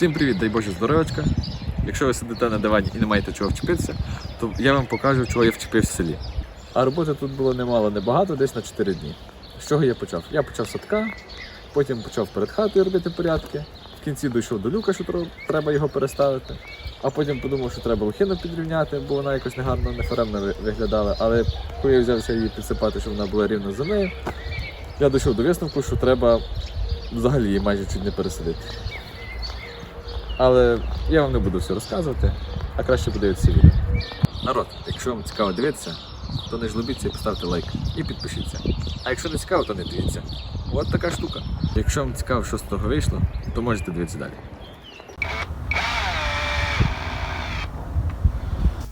Всім привіт, дай Боже здоров'ячка. Якщо ви сидите на дивані і не маєте чого вчепитися, то я вам покажу, чого я вчепився в селі. А роботи тут було немало, небагато, десь на 4 дні. З чого я почав? Я почав садка, потім почав перед хатою робити порядки. В кінці дійшов до люка, що треба його переставити. А потім подумав, що треба лохину підрівняти, бо вона якось негарно, нефоремно виглядала. Але коли я взявся її підсипати, щоб вона була рівно землею, я дійшов до висновку, що треба взагалі її майже чуть не пересадити. Але я вам не буду все розказувати, а краще подивитися відео. Народ, якщо вам цікаво дивитися, то не жлобіться і поставте лайк і підпишіться. А якщо не цікаво, то не дивіться. От така штука. Якщо вам цікаво, що з того вийшло, то можете дивитися далі.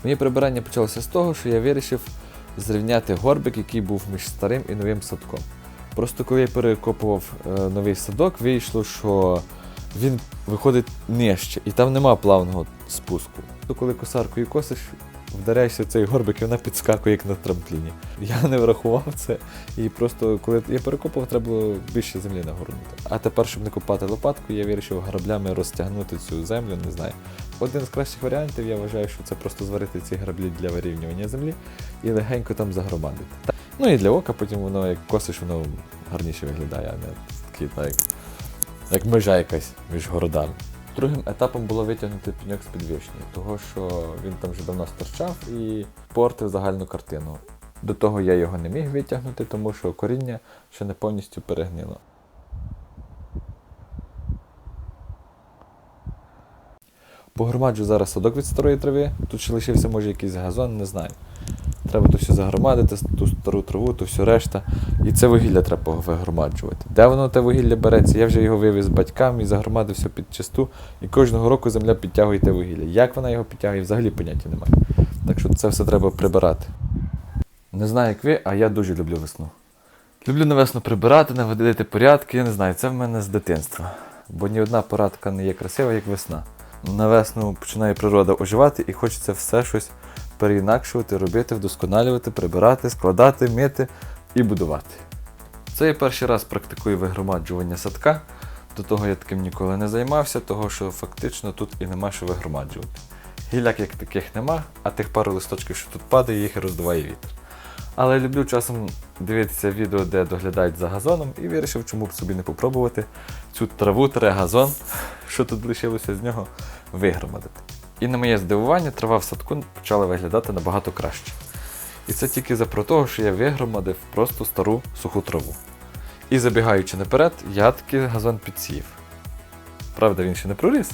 Моє прибирання почалося з того, що я вирішив зрівняти горбик, який був між старим і новим садком. Просто коли я перекопував е, новий садок, вийшло, що він виходить нижче, і там нема плавного спуску. То коли косаркою косиш, вдаряєшся в цей горбик і вона підскакує як на трампліні. Я не врахував це, і просто коли я перекопував, треба було більше землі нагорнути. А тепер, щоб не копати лопаткою, я вирішив граблями розтягнути цю землю, не знаю. Один з кращих варіантів, я вважаю, що це просто зварити ці граблі для вирівнювання землі і легенько там загромадити. Ну і для ока потім воно як косиш, воно гарніше виглядає, а не такий, так, як, межа якась між городами. Другим етапом було витягнути пеньок з підвищення, того що він там вже давно стирчав і портив загальну картину. До того я його не міг витягнути, тому що коріння ще не повністю перегнило. Погромаджу зараз садок від старої трави. Тут ще лишився, може, якийсь газон, не знаю. Треба то все загромадити, ту стару траву, то все решта. І це вугілля треба вигромаджувати. Де воно те вугілля береться? Я вже його вивіз з батьками і загромадив все під чисту. І кожного року земля підтягує те вугілля. Як вона його підтягує, взагалі поняття немає. Так що це все треба прибирати. Не знаю, як ви, а я дуже люблю весну. Люблю на весну прибирати, наводити порядки, я не знаю, це в мене з дитинства. Бо ні одна порадка не є красива, як весна. На весну починає природа оживати і хочеться все щось переінакшувати, робити, вдосконалювати, прибирати, складати, мити і будувати. Це я перший раз практикую вигромаджування садка. До того я таким ніколи не займався, того що фактично тут і нема що вигромаджувати. Гіляк як таких нема, а тих пару листочків, що тут падає, їх роздуває вітер. Але люблю часом дивитися відео, де доглядають за газоном, і вирішив, чому б собі не попробувати цю траву, тре газон, що тут лишилося з нього, вигромадити. І на моє здивування, трава в садку почала виглядати набагато краще. І це тільки за про того, що я вигромадив просто стару суху траву. І забігаючи наперед, я таки газон підсіяв. Правда, він ще не проріс.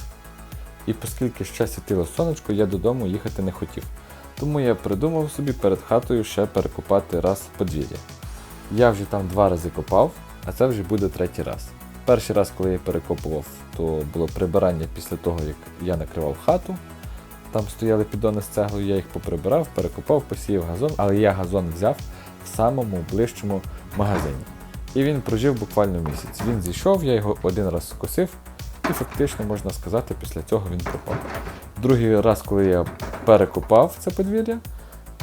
І оскільки ще світило сонечко, я додому їхати не хотів. Тому я придумав собі перед хатою ще перекопати раз подвір'я. Я вже там два рази копав, а це вже буде третій раз. Перший раз, коли я перекопував, то було прибирання після того, як я накривав хату. Там стояли піддони з цеглою, я їх поприбирав, перекопав, посіяв газон, але я газон взяв в самому ближчому магазині. І він прожив буквально місяць. Він зійшов, я його один раз скосив, і фактично, можна сказати, після цього він пропав. Другий раз, коли я перекопав це подвір'я,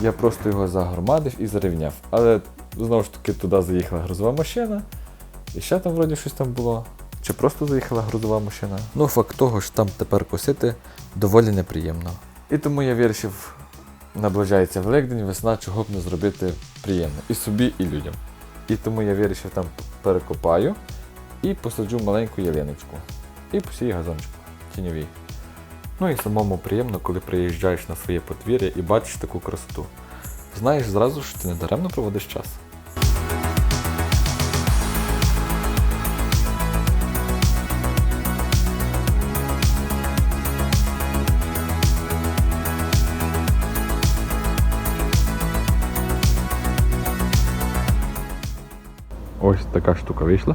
я просто його загромадив і зарівняв. Але знову ж таки туди заїхала грузова машина, і ще там вроді щось там було. Чи просто заїхала грузова машина. Ну, факт того, що там тепер косити доволі неприємно. І тому я вирішив, наближається Великдень, весна, чого б не зробити приємно і собі, і людям. І тому я вирішив там перекопаю і посаджу маленьку ялиночку. І посію газончик тіньовий. Ну і самому приємно, коли приїжджаєш на своє подвір'я і бачиш таку красоту. Знаєш зразу, що ти не даремно проводиш час. Така штука вийшла.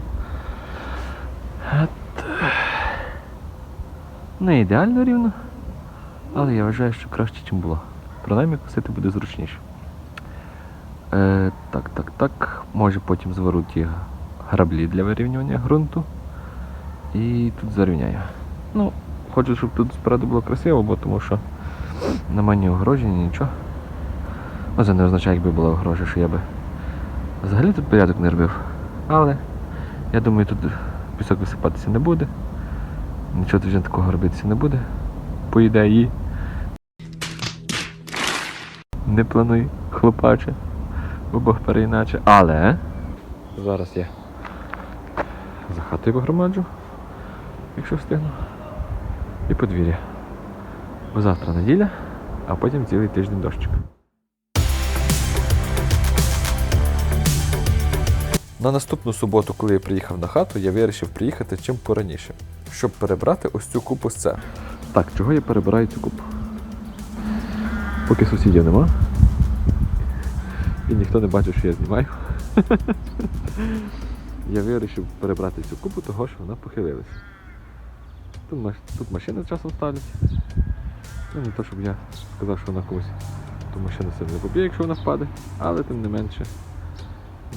Не ідеально рівно, але я вважаю, що краще, ніж було. Принаймні косити буде зручніше. Е, так, так, так. Може потім звару ті граблі для вирівнювання ґрунту. І тут зарівняю. Ну, хочу, щоб тут спереду було красиво, бо тому що нема ні огороження, нічого. Ну, це не означає, якби була огорожа, що я би взагалі тут порядок не робив. Але я думаю, тут пісок висипатися не буде. Нічого тоді такого робитися не буде. По ідеї. Не плануй, хлопаче. Бо Бог переіначе. Але зараз я за хатою погромаджу, якщо встигну. І подвір'я. Бо завтра неділя, а потім цілий тиждень дощик. На наступну суботу, коли я приїхав на хату, я вирішив приїхати чим пораніше, щоб перебрати ось цю купу з цегли. Так, чого я перебираю цю купу? Поки сусідів нема. І ніхто не бачив, що я знімаю. я вирішив перебрати цю купу, того що вона похилилася. Тут, тут машини часом ставлять. Ну, не то, щоб я сказав, що вона комусь ту машину сильно поб'є, якщо вона впаде, але тим не менше,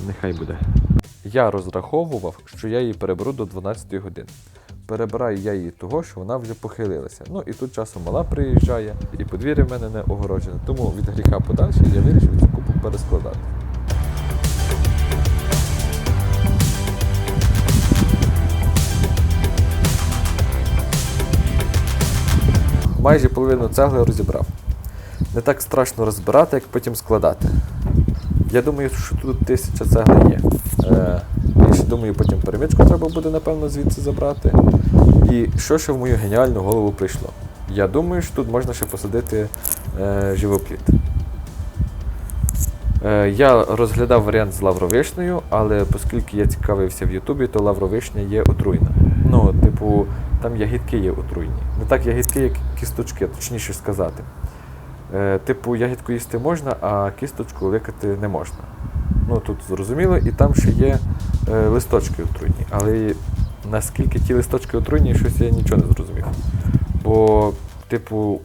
нехай буде. Я розраховував, що я її переберу до 12 години. Перебираю я її того, що вона вже похилилася. Ну і тут часом мала приїжджає, і подвір'я в мене не огороджене. Тому від гріха подальше я вирішив цю купу перескладати. Майже половину цегли розібрав. Не так страшно розбирати, як потім складати. Я думаю, що тут тисяча цегли є. Е, і ще думаю, потім перемичку треба буде, напевно, звідси забрати. І що ще в мою геніальну голову прийшло? Я думаю, що тут можна ще посадити е, живопліт. Е, я розглядав варіант з лавровишнею, але оскільки я цікавився в Ютубі, то лавровишня є отруйна. Ну, типу, там ягідки є отруйні. Не так ягідки, як кісточки, точніше сказати. Е, типу, ягідку їсти можна, а кісточку ликати не можна. Ну тут зрозуміло, і там ще є е, листочки отруйні. Але наскільки ті листочки отруйні, щось я нічого не зрозумів. Бо, типу,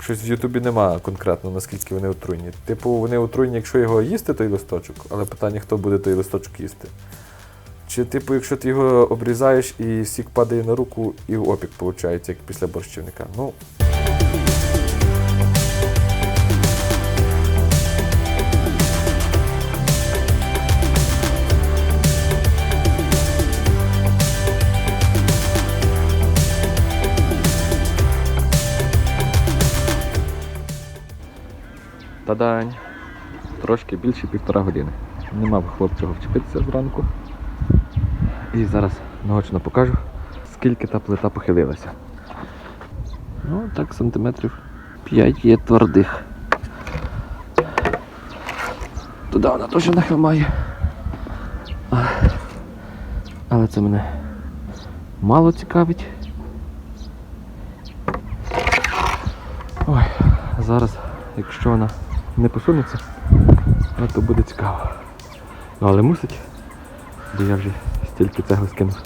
щось в Ютубі нема конкретно, наскільки вони отруйні. Типу, вони отруйні, якщо його їсти, той листочок, але питання, хто буде той листочок їсти. Чи, типу, якщо ти його обрізаєш і сік падає на руку, і опік виходить, як після борщівника. Ну, Та-дань. Трошки більше півтора години. Не мав хлопця вчепитися зранку. І зараз наочно покажу, скільки та плита похилилася. Ну, так, сантиметрів 5 є твердих. Туди вона теж нахил має. Але це мене мало цікавить. Ой, зараз, якщо вона не посунеться, а то буде цікаво. Ну, але мусить, бо я вже стільки цегли скинув.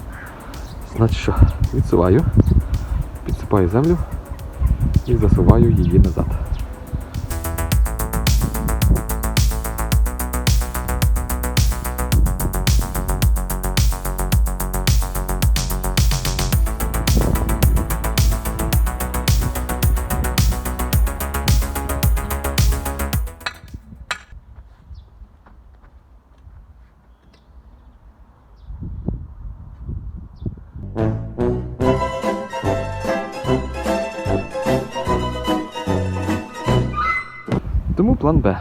Значить що, відсуваю, підсипаю землю і засуваю її назад. Тому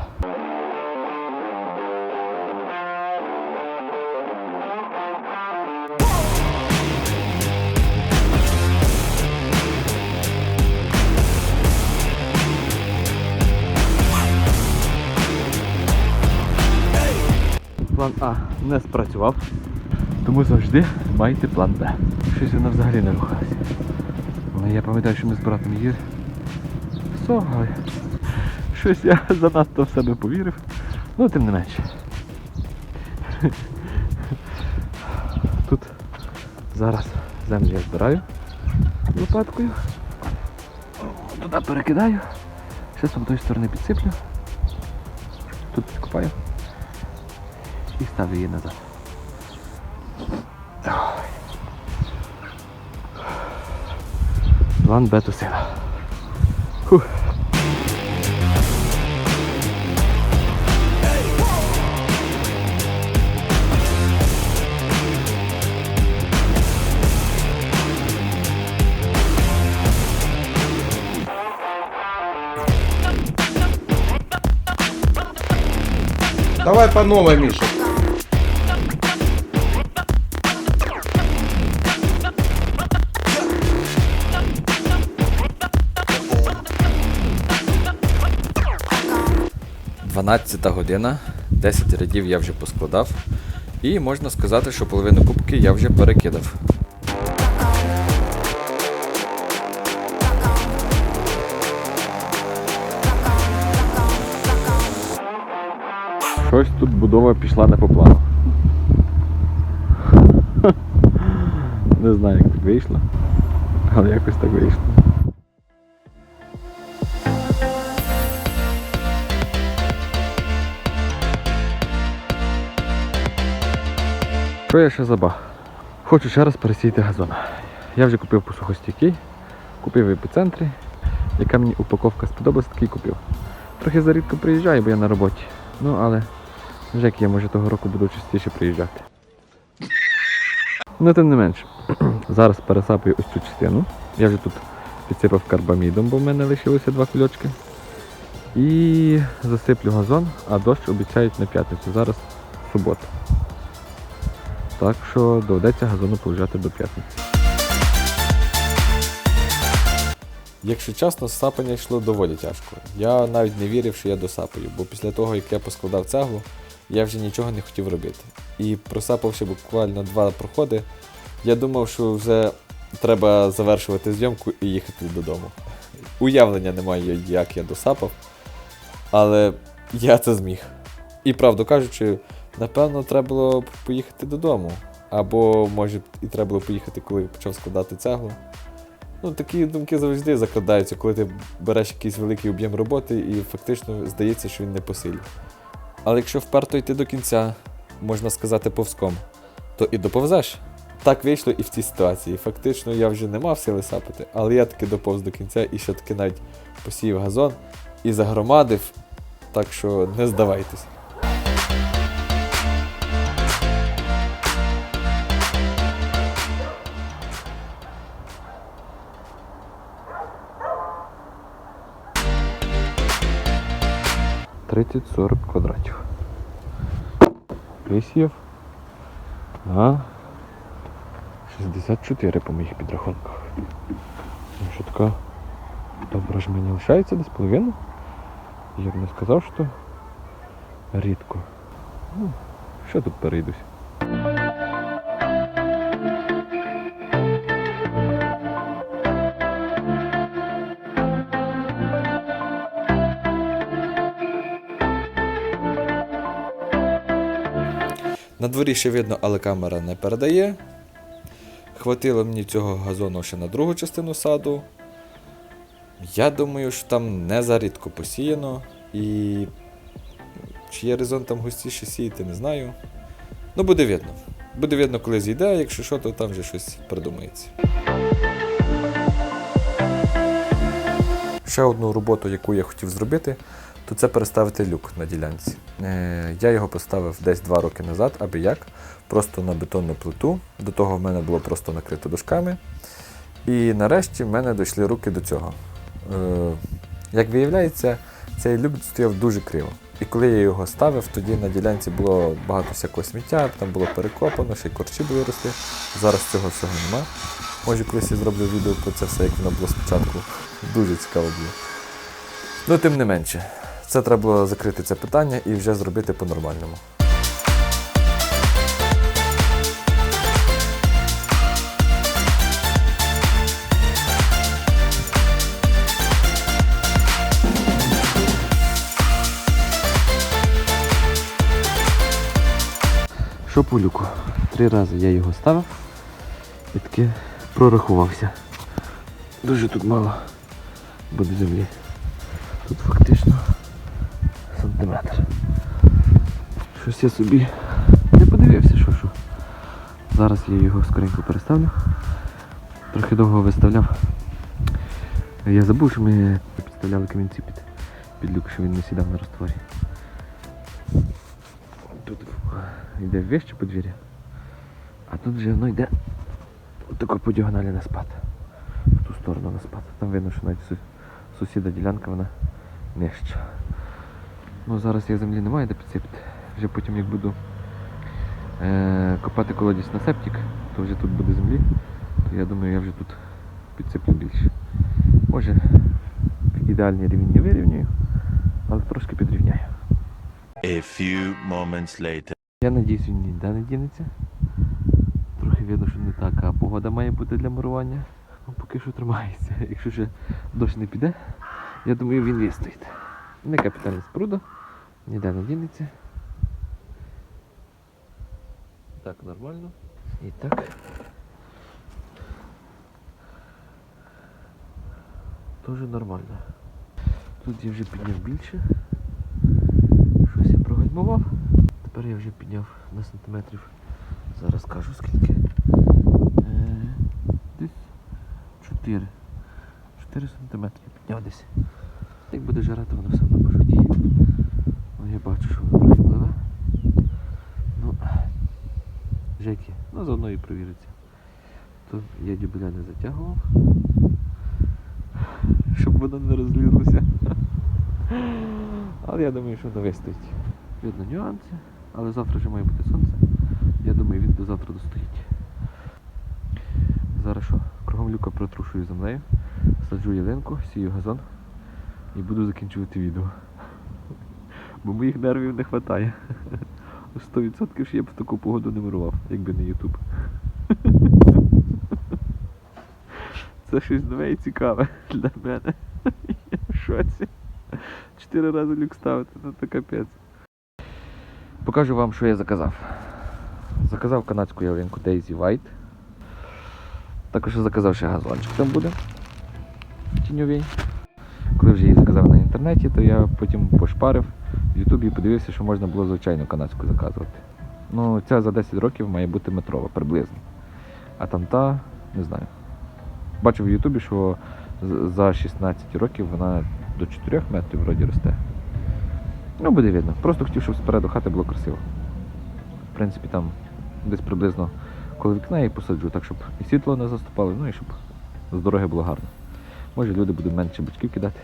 план А не спрацював, тому завжди майте план Б. Щось вона взагалі не рухалася. Але я пам'ятаю, що ми з братом її согали. Щось я занадто в себе повірив. Ну, тим не менше. Тут зараз землю я збираю лопаткою. Туди перекидаю. Ще з тої сторони підсиплю. Тут підкопаю. І ставлю її назад. План бету сила. Фух. Давай по новой, Миша. Дванадцята година, 10 рядів я вже поскладав. І можна сказати, що половину кубки я вже перекидав. Щось тут будова пішла не по плану. Не знаю, як так вийшло, але якось так вийшло. Що я ще забав? Хочу ще раз пересіяти газон. Я вже купив посухостійкий, купив в епіцентрі. Яка мені упаковка сподобалась, такий купив. Трохи зарідко приїжджаю, бо я на роботі. Ну, але вже як я може того року буду частіше приїжджати. Ну, тим не менше. Зараз пересапую ось цю частину. Я вже тут підсипав карбамідом, бо в мене лишилося два кульочки. І засиплю газон, а дощ обіцяють на п'ятницю. Зараз субота. Так що доведеться газону полежати до п'ятниці. Якщо чесно, сапання йшло доволі тяжко. Я навіть не вірив, що я досапаю, бо після того, як я поскладав цеглу, я вже нічого не хотів робити. І просапавши буквально два проходи, я думав, що вже треба завершувати зйомку і їхати додому. Уявлення немає, як я досапав, але я це зміг. І правду кажучи, напевно, треба було поїхати додому. Або, може, і треба було поїхати, коли почав складати цеглу. Ну, такі думки завжди закладаються, коли ти береш якийсь великий об'єм роботи і фактично здається, що він не по силі. Але якщо вперто йти до кінця, можна сказати повзком, то і доповзеш. Так вийшло і в цій ситуації. Фактично я вже не мав сили сапати, але я таки доповз до кінця і ще таки навіть посіяв газон і загромадив. Так що не здавайтесь. Тридцять сорок квадратів. Висів на 64 по моїх підрахунках. Ну, що така добра ж мені лишається десь половину. Я б не сказав, що рідко. Ну, що тут перейдусь? Дворі ще видно, але камера не передає. Хватило мені цього газону ще на другу частину саду. Я думаю, що там не зарідко посіяно. І чи є резон там густіше сіяти, не знаю. Ну, буде видно. Буде видно, коли зійде, якщо що, то там вже щось придумається. Ще одну роботу, яку я хотів зробити, то це переставити люк на ділянці. Е, я його поставив десь два роки назад, аби як, просто на бетонну плиту. До того в мене було просто накрито дошками. І нарешті в мене дійшли руки до цього. Е, як виявляється, цей люк стояв дуже криво. І коли я його ставив, тоді на ділянці було багато всякого сміття, там було перекопано, ще й корчі були рости. Зараз цього всього нема. Може, колись я зроблю відео про це все, як воно було спочатку. Дуже цікаво було. Ну, тим не менше, це треба було закрити це питання і вже зробити по-нормальному. Що по люку? Три рази я його ставив і таки прорахувався. Дуже тут мало буде землі. Тут фактично сантиметр. Щось я собі не подивився, що що. Зараз я його скоренько переставлю. Трохи довго виставляв. Я забув, що ми підставляли камінці під, під люк, що він не сідав на ростворі. Тут йде вище подвір'я, а тут вже воно йде отако по діагоналі на спад. В ту сторону на спад. Там видно, що навіть сусіда ділянка вона нижча. Ну зараз як землі немає де підсипати. Вже потім як буду е, копати колодязь на септик, то вже тут буде землі, то я думаю, я вже тут підсиплю більше. Може, ідеальний рівень не вирівнюю, але трошки підрівняю. A few moments later. Я надіюсь, він ніде не дінеться. Трохи видно, що не така погода має бути для мурування. Ну, поки що тримається. Якщо ще дощ не піде, я думаю, він вистоїть. Не капітальна спруда, ніде не дінеться. Так, нормально. І так. Тоже нормально. Тут я вже підняв більше. Щось я прогальмував. Тепер я вже підняв на сантиметрів. Зараз кажу скільки. Е, десь 4. 4 сантиметри підняв десь. Як буде жарати, воно все одно пожовтіє. Ну, я бачу, що воно трохи пливе. Ну, вже як є. Ну, заодно і провіриться. То я дюбеля не затягував. Щоб воно не розлізлося. Але я думаю, що воно вистоїть. Видно нюанси, але завтра вже має бути сонце. Я думаю, він до завтра достоїть. Зараз що? Кругом люка протрушую землею, саджу ялинку, сію газон і буду закінчувати відео. Бо моїх нервів не вистачає. 100% що я б в таку погоду не мирував, якби не Ютуб. Це щось нове і цікаве для мене. Я в шоці. Чотири рази люк ставити, ну то капець. Покажу вам, що я заказав. Заказав канадську ялинку Daisy White. Також заказав ще газончик там буде. Тіньовий. Коли вже її заказав на інтернеті, то я потім пошпарив в Ютубі і подивився, що можна було звичайну канадську заказувати. Ну, ця за 10 років має бути метрова приблизно. А там та, не знаю. Бачив в Ютубі, що за 16 років вона до 4 метрів вроді росте. Ну, буде видно. Просто хотів, щоб спереду хати було красиво. В принципі, там десь приблизно коло вікна я її посаджу, так щоб і світло не заступало, ну і щоб з дороги було гарно. Може люди будуть менше бачків кидати.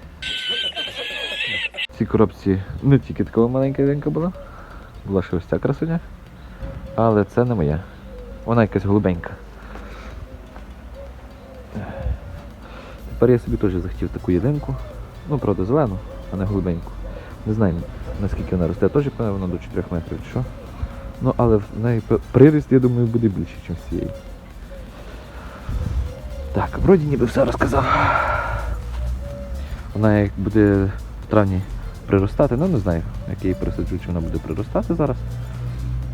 В цій коробці не тільки така маленька ялинка була, була ще ось ця красуня. Але це не моя. Вона якась голубенька. Тепер я собі теж захотів таку ялинку. Ну, правда, зелену, а не голубеньку. Не знаю, наскільки вона росте, теж, певно, до 4 метрів чи що. Ну, але в неї приріст, я думаю, буде більший, ніж цієї. Так, вроді ніби все розказав. Вона як буде в травні приростати, ну не знаю, як я її пересаджу, чи вона буде приростати зараз.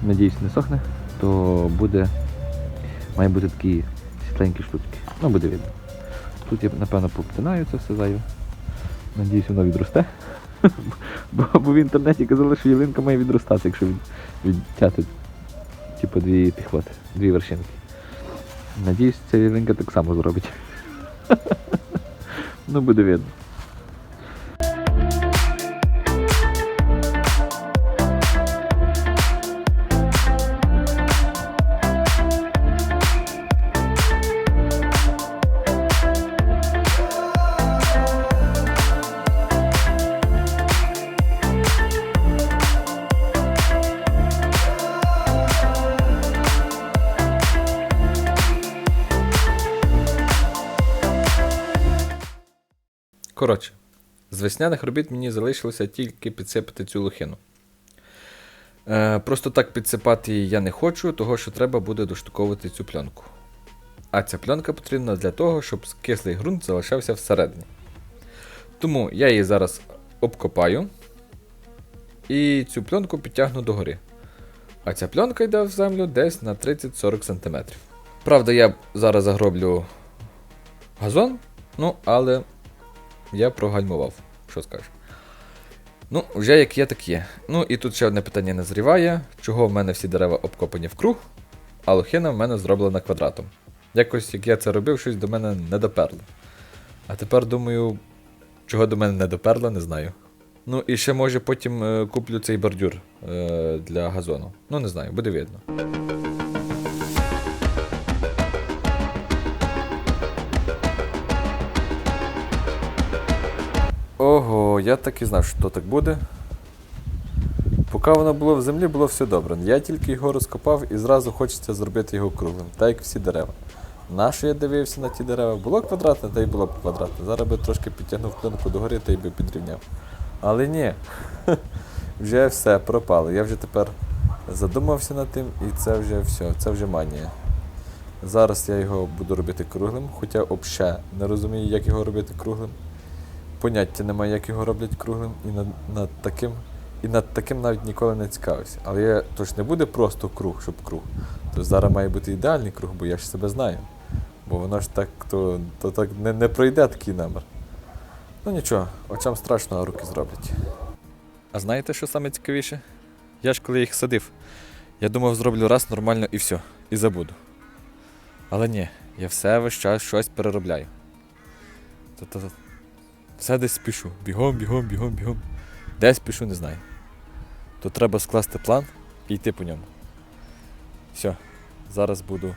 Надіюсь, не сохне, то буде. Має бути такі світленькі штучки. Ну, буде видно. Тут я, напевно, поптинаю це все зайве. Надіюсь, воно відросте. Бо, бо в інтернеті казали, що ялинка має відростати, якщо від, відтяти типу дві піхоти, дві вершинки. Надіюсь, ця ялинка так само зробить. ну, буде видно. З весняних робіт мені залишилося тільки підсипати цю лохину. Е, просто так підсипати її я не хочу, того що треба буде доштуковувати цю пленку. А ця пленка потрібна для того, щоб кислий ґрунт залишався всередині. Тому я її зараз обкопаю і цю пленку підтягну догори. А ця пленка йде в землю десь на 30-40 см. Правда, я зараз загроблю газон, ну але я прогальмував, що скажу. Ну, вже як є, так є. Ну і тут ще одне питання назріває, чого в мене всі дерева обкопані в круг, а лохина в мене зроблена квадратом. Якось як я це робив, щось до мене не доперло. А тепер думаю, чого до мене не доперло, не знаю. Ну і ще може потім е, куплю цей бордюр е, для газону. Ну не знаю, буде видно. Я так і знав, що так буде. Поки воно було в землі, було все добре. Я тільки його розкопав і зразу хочеться зробити його круглим, так як всі дерева. Нащо я дивився на ті дерева? Було квадратне, та й було б квадратне. Зараз би трошки підтягнув пленку догори та й би підрівняв. Але ні, вже все пропало. Я вже тепер задумався над тим, і це вже все, це вже манія. Зараз я його буду робити круглим, хоча взагалі не розумію, як його робити круглим. Поняття немає, як його роблять круглим, і над, над таким, і над таким навіть ніколи не цікавився. Але я, то ж не буде просто круг, щоб круг. То зараз має бути ідеальний круг, бо я ж себе знаю. Бо воно ж так, то, то так не, не пройде такий номер. Ну нічого, очам страшно, а руки зроблять. А знаєте, що саме цікавіше? Я ж коли їх садив, я думав, зроблю раз нормально і все, і забуду. Але ні, я все весь час щось переробляю. Все десь спішу. Бігом, бігом, бігом, бігом. Десь спішу, не знаю. То треба скласти план і йти по ньому. Все, зараз буду.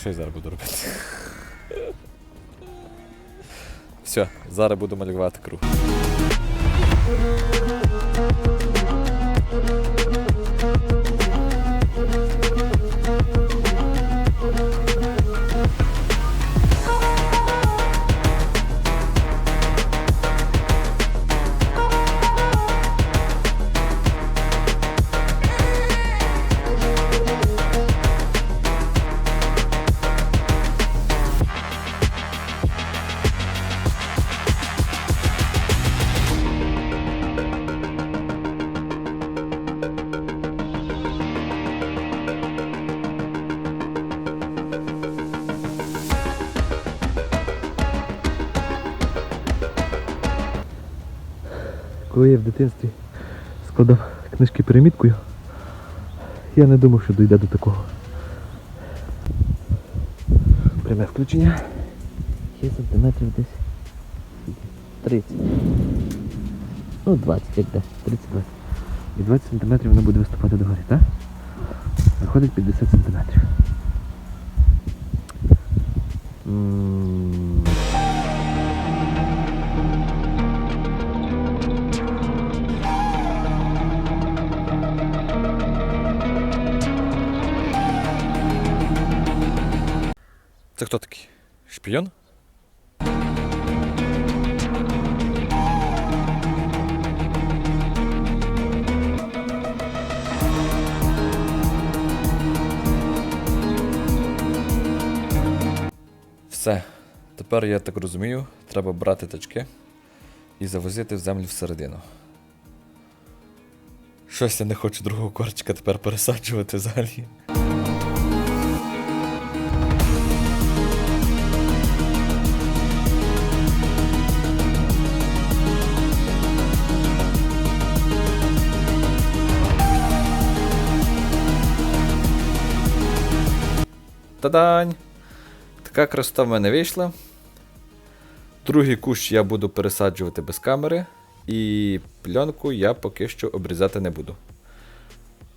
Що я зараз буду робити? Все, зараз буду малювати круг. Коли я в дитинстві складав книжки переміткою, я не думав, що дійде до такого. Пряме включення. Є сантиметрів десь. 30. Ну, 20, як де. 30-20. І 20 сантиметрів воно буде виступати догорі, так? Виходить 50 сантиметрів. Шпіон? Все. Тепер я так розумію, треба брати тачки і завозити в землю всередину. Щось я не хочу другого корчика тепер пересаджувати взагалі. Та-дань! Така красота в мене вийшла. Другий кущ я буду пересаджувати без камери, і пленку я поки що обрізати не буду.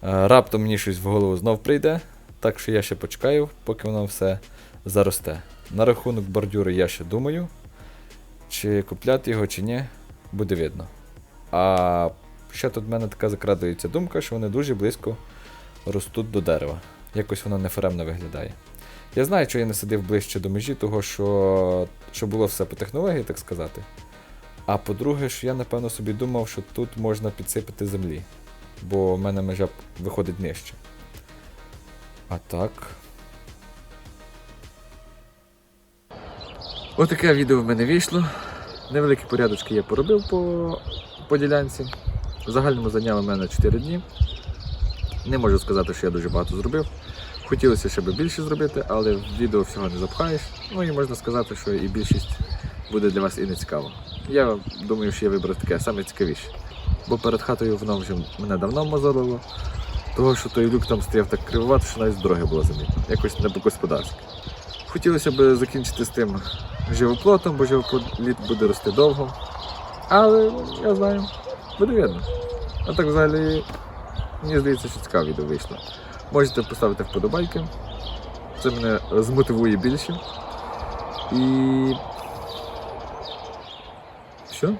Е, Раптом мені щось в голову знов прийде, так що я ще почекаю, поки воно все заросте. На рахунок бордюри я ще думаю, чи купляти його, чи ні, буде видно. А ще тут в мене така закрадується думка, що вони дуже близько ростуть до дерева. Якось воно неферемно виглядає. Я знаю, що я не сидив ближче до межі, того що, що було все по технології, так сказати. А по-друге, що я напевно собі думав, що тут можна підсипати землі, бо в мене межа виходить нижче. А так. Отаке відео в мене вийшло. Невеликі порядочки я поробив по, по ділянці. В загальному зайняло мене 4 дні. Не можу сказати, що я дуже багато зробив. Хотілося ще би більше зробити, але відео всього не запхаєш. Ну і можна сказати, що і більшість буде для вас і не цікаво. Я думаю, що я вибрав таке саме цікавіше. Бо перед хатою воно вже мене давно мозолило. Того, що той люк там стояв так кривувато, що навіть з дороги було замітно. Якось не по-господарськи. Хотілося б закінчити з тим живоплотом, бо живопліт буде рости довго. Але я знаю, буде видно. А так взагалі Мені здається, що цікаве відео вийшло. Можете поставити вподобайки. Це мене змотивує більше. І. Що?